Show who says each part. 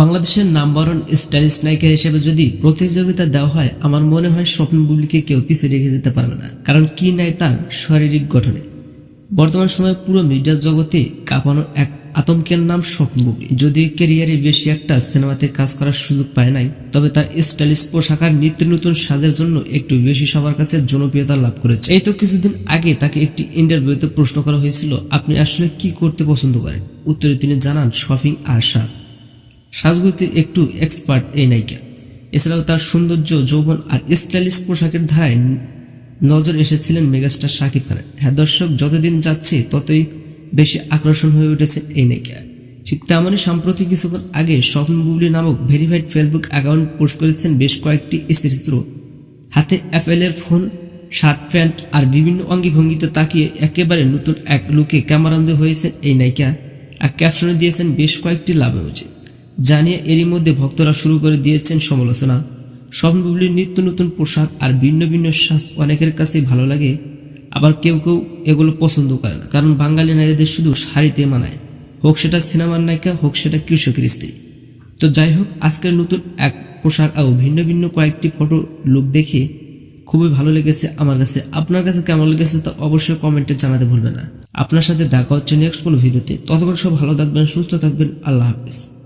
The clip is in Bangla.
Speaker 1: বাংলাদেশের নাম্বার ওয়ান স্টাইলিশ নায়িকা হিসেবে যদি প্রতিযোগিতা দেওয়া হয়, আমার মনে হয় স্বপ্ন বুবলিকে কেউ পিছিয়ে রেখে যেতে পারবে না। কারণ কি নাই তার শারীরিক গঠনে। বর্তমান সময়ে পুরো মিডিয়া জগতে কাঁপানো এক আতঙ্কের নাম স্বপ্ন বুবলি। যদি ক্যারিয়ারে বেশি একটা সিনেমাতে কাজ করার সুযোগ পায় নাই, তবে তার স্টাইলিশ পোশাক আর নিত্য নতুন সাজের জন্য একটু বেশি সবার কাছে জনপ্রিয়তা লাভ করেছে। এই তো কিছুদিন আগে তাকে একটি ইন্টারভিউতে প্রশ্ন করা হয়েছিল, আপনি আসলে কি করতে পছন্দ করেন? উত্তরে তিনি জানান, শপিং আর সাজ। সাজগুলিতে একটু এক্সপার্ট এই নায়িকা। এছাড়াও তার সৌন্দর্য, যৌবন আর স্টাইলিশ পোশাকের ধারায় নজর এসেছিলেন মেগাস্টার শাকিব খানের। হ্যাঁ দর্শক, যতদিন যাচ্ছে ততই বেশি আকর্ষণ হয়ে উঠেছে এই নায়িকা। ঠিক তেমনই সাম্প্রতিক কিছুক্ষণ আগে স্বপ্ন বুবলি নামক ভেরিফাইড ফেসবুক অ্যাকাউন্ট পোস্ট করেছেন বেশ কয়েকটি চিত্র হাতে অ্যাপেলের ফোন শার্ট প্যান্ট আর বিভিন্ন অঙ্গি ভঙ্গিতে তাকিয়ে একেবারে নতুন এক লুকে ক্যামেরাবন্দি হয়েছেন এই নায়িকা। আর ক্যাপশনে দিয়েছেন বেশ কয়েকটি লাভ হয়েছে জানিয়ে এরই মধ্যে ভক্তরা শুরু করে দিয়েছেন সমালোচনা। স্বপ্নবুবলির নিত্য নতুন পোশাক আর ভিন্ন ভিন্ন শ্বাস অনেকের কাছেই ভালো লাগে, আবার কেউ কেউ এগুলো পছন্দ করে না। কারণ বাঙালি নারীদের শুধু শাড়িতে মানায়। হোক সেটা সিনেমার নায়িকা, হোক সেটা কৃষকের স্ত্রী। তো যাই হোক, আজকের নতুন এক পোশাক ও ভিন্ন ভিন্ন কয়েকটি ফটো লুক দেখে খুবই ভালো লেগেছে আমার কাছে। আপনার কাছে কেমন লেগেছে তা অবশ্যই কমেন্টে জানাতে ভুলবেন না। আপনার সাথে দেখা হচ্ছে নেক্সট কোনো ভিডিওতে। ততক্ষণ সব ভালো থাকবেন, সুস্থ থাকবেন, আল্লাহ হাফিজ।